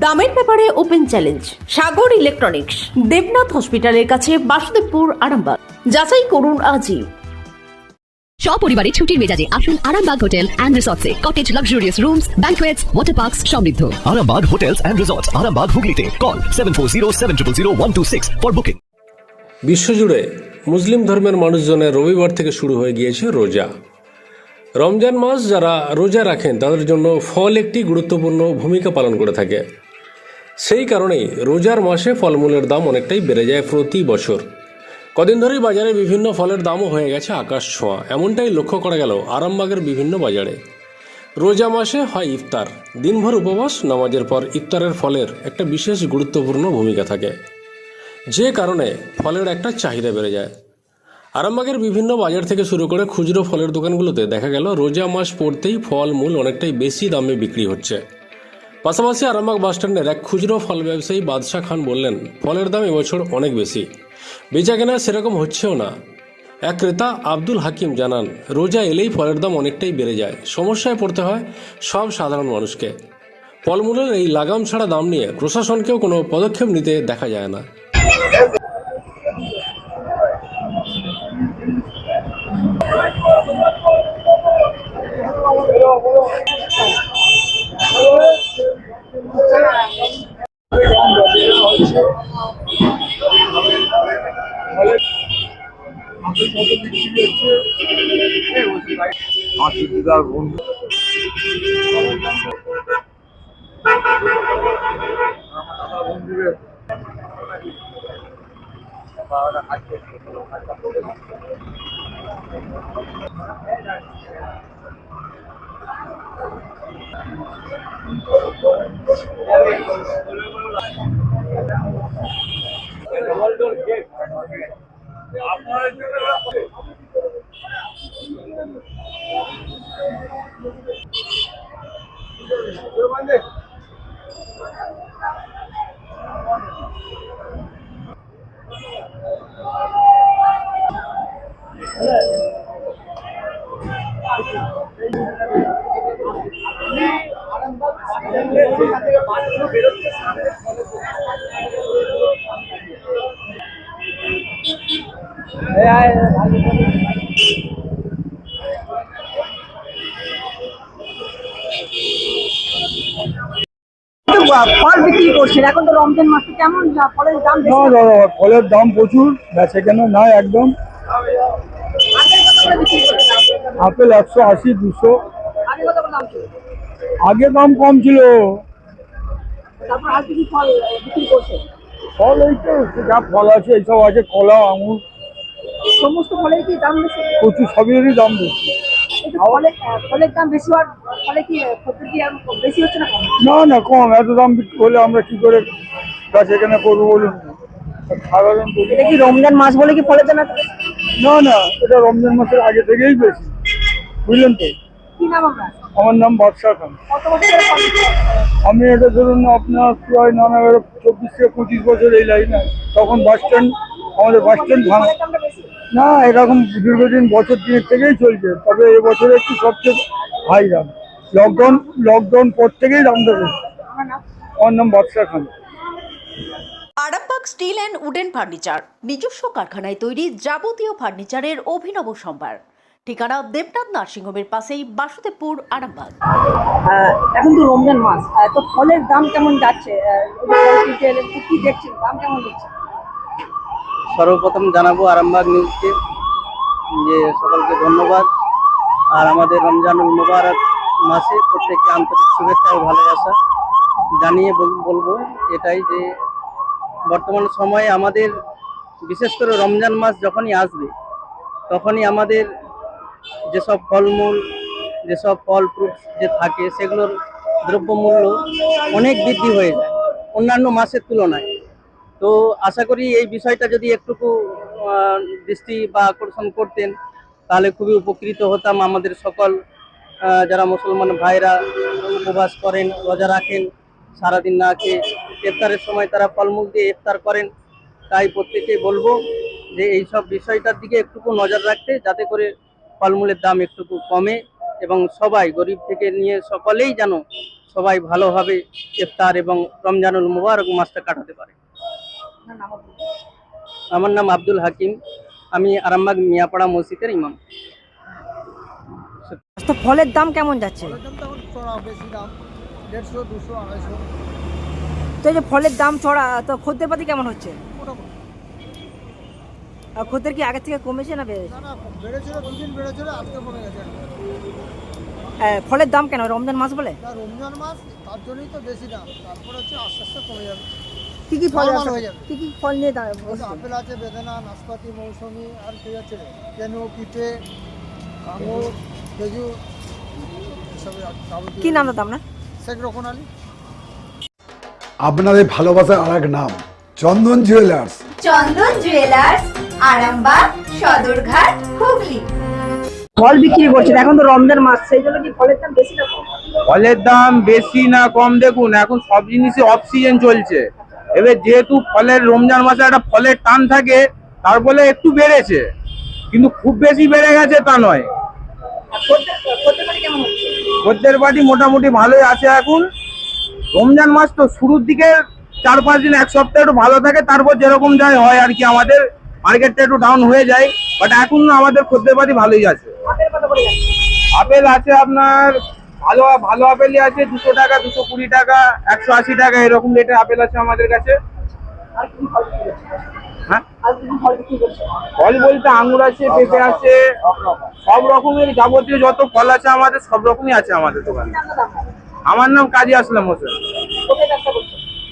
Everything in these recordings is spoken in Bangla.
দামের ব্যাপারে open challenge Sagar electronics Debnath হসপিটালের কাছে বাসুদেবপুর আরামবাগ। যাচাই করুন আজই। সপরিবারে ছুটির মেজাজে আসুন Arambagh hotel and রিসর্টসে। Cottage luxurious rooms banquets water parks সমৃদ্ধ। Arambag Hotels and Resorts, Arambag Hooghly Call 740 for booking. বিশ্বজুড়ে মুসলিম ধর্মের মানুষজনের রবিবার থেকে শুরু হয়ে গিয়েছে রোজা। রমজান মাস যারা রোজা রাখেন তাদের জন্য ফল একটি গুরুত্বপূর্ণ ভূমিকা পালন করে থাকে। সেই কারণেই রোজার মাসে ফলমূলের দাম অনেকটাই বেড়ে যায় প্রতি বছর। কদিন ধরেই বাজারে বিভিন্ন ফলের দামও হয়ে গেছে আকাশ ছোঁয়া। এমনটাই লক্ষ্য করা গেল আরামবাগের বিভিন্ন বাজারে। রোজা মাসে হয় ইফতার। দিনভর উপবাস, নামাজের পর ইফতারের ফলের একটা বিশেষ গুরুত্বপূর্ণ ভূমিকা থাকে। যে কারণে ফলের একটা চাহিদা বেড়ে যায়। আরামবাগের বিভিন্ন বাজার থেকে শুরু করে খুচরো ফলের দোকানগুলোতে দেখা গেল, রোজা মাস পড়তেই ফল মূল অনেকটাই বেশি দামে বিক্রি হচ্ছে। পাশাপাশি আরামবাগ বাসস্ট্যান্ডের এক খুচরো ফল ব্যবসায়ী বাদশাহ খান বললেন, ফলের দাম এবছর অনেক বেশি। বেচা কেনা সেরকম হচ্ছেও না। এক ক্রেতা আব্দুল হাকিম জানান, রোজা এলেই ফলের দাম অনেকটাই বেড়ে যায়। সমস্যায় পড়তে হয় সব সাধারণ মানুষকে। ফলমূলের এই লাগাম ছাড়া দাম নিয়ে প্রশাসনকেও কোনো পদক্ষেপ নিতে দেখা যায় না। আমার দিদিদার বন্ধু Thank you. তো ফল বিক্রি করছেন। এখন তো রমজান মাসে কেমন ফলের দাম না ফলের দাম প্রচুর। বেচে কেন নাই একদম? আপেল একশো আশি দুশো। আগে দাম কম ছিল। ফল এই তো যা ফল আছে এইসব আছে কলা আঙুর। সমস্ত ফলের কি দাম বেশি? প্রচুর সবেরই দাম বেশি। ফলের দাম বেশি হওয়ার ফলে কি বেশি হচ্ছে না না না কম। এত দাম হলে আমরা কি করে গাছ এখানে করব বলুন? সাধারণ এটা কি রমজান মাস বলে কি ফলের দাম না না এটা রমজান মাসের আগে থেকেই বেশি। বুঝলেন তো? কি নাম আপনার? আমার নাম বাদশাহ খান? আমি এটা ধরুন আপনার প্রায় নানা চব্বিশ থেকে পঁচিশ বছর এই লাইনে। তখন বাস স্ট্যান্ড আমাদের বাস স্ট্যান্ড ভাঙা না এরকম দীর্ঘদিন বছর তিনের থেকেই চলছে। তবে এবছরে একটু সবচেয়ে হাই দাম লকডাউন লকডাউন পর থেকেই দামটা বেশি আমার নাম Badshah Khan. Arambagh steel and wooden furniture নিজস্ব কারখানায় তৈরি যাবতীয় ফার্নিচারের অভিনব সম্ভার। ঠিকানা দেবনাথ নার্সিংহোমের পাশেই বাসুদেবপুর আরামবাগ। এখন তো রমজান মাস। তো ফলের দাম কেমন যাচ্ছে? কি দেখছেন? দাম কেমন দেখছেন সর্বপ্রথম জানাব আরামবাগ নিউজকে, যে সকলকে ধন্যবাদ। আর আমাদের রমজানুল মুবারক মাসে প্রত্যেককে আন্তরিক শুভেচ্ছা ও ভালোবাসা জানিয়ে বল- বলব এটাই যে বর্তমান সময়ে আমাদের, বিশেষ করে রমজান মাস যখনই আসবে, তখনই আমাদের যেসব ফলমূল, যেসব ফল ফ্রুটস যে থাকে সেগুলোর দ্রব্যমূল্য অনেক বৃদ্ধি হয়ে যায়। অন্যান্য মাসের তুলনায়। তো আশা করি এই বিষয়টা যদি একটুকু দৃষ্টি বা আকর্ষণ করতেন, তাহলে খুবই উপকৃত হতাম আমাদের সকল যারা মুসলমান ভাইরা উপবাস করেন, রোজা রাখেন, সারাদিন না খেয়ে ইফতারের সময় তারা ফলমূল দিয়ে ইফতার করেন, তাই প্রত্যেকেই বলব যে এই সব বিষয়টার দিকে একটুকু নজর রাখতে, যাতে করে ফলমূলের দাম একটুকু কমে এবং সবাই গরিব থেকে নিয়ে সকলেই যেন সবাই ভালোভাবে ইফতার এবং রমজানুল মুবারক মাসটা কাটাতে পারে। আমার নাম আব্দুল হাকিম। আমি আরামবাগ মিয়াপাড়া মসজিদের ইমাম। তো ফলের দাম কেমন যাচ্ছে? তো যে ফলের দাম চড়া তো খদ্দের পাতি কেমন হচ্ছে? আর খদ্দের কি আগের থেকে কমেছে না বেড়েছে? ফলের দাম কেন রমজান মাস বলে? রমজান মাস তার জন্যই তো বেশি দাম। তারপর হচ্ছে আস্তে আস্তে কমে যাবে। কি কি ফল? হয়ে। কি কি ফল নিয়ে আপেল আছে বেদানা নাশপাতি মৌসুমি আর কি আছে? কেনু পিঠে আঙুর খেজুর কি নাম দাদা আপনার? শেখ রকন আলী। আপনাদের ভালোবাসার আর এক নাম চন্দন জুয়েলার্স চন্দন জুয়েলার্স আরামবাগ সদরঘাট হুগলি। ফল বিক্রি করছেন এখন তো রমজান মাস সেই জন্য কি ফলের দাম বেশি না কম? ফলের দাম বেশি না কম দেখুন এখন সব জিনিসই অফ সিজন চলছে। এবার যেহেতু ফলের রমজান মাসে একটা ফলের টান থাকে, তার ফলে একটু বেড়েছে। কিন্তু খুব বেশি বেড়ে গেছে তা নয়। খদ্দের- পাটি মোটামুটি ভালোই আছে এখন। রমজান মাস তো শুরুর দিকে চার পাঁচ দিন, এক সপ্তাহ একটু ভালো থাকে, তারপর যেরকম যাই হয় আর কি আমাদের। মার্কেটটা একটু ডাউন হয়ে যায় বাট এখন আমাদের খদ্দের পাটি ভালোই আছে। আপেল আছে আপনার ভালো ভালো আপেলই আছে দুশো টাকা দুশো কুড়ি টাকা একশো আশি টাকা এরকম রেটের আপেল আছে আমাদের কাছে। হ্যাঁ? ফল বলতে আঙুর আছে পেঁপে আছে সব রকমের যাবতীয় যত ফল আছে আমাদের সব রকমই আছে আমাদের দোকানে। আমার নাম কাজী আসলাম হোসেন।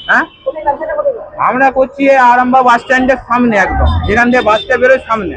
হ্যাঁ? আমরা করছি এই আরামবাগ বাস স্ট্যান্ডের সামনে একদম। যেখান থেকে বাসটা বেরোয় সামনে।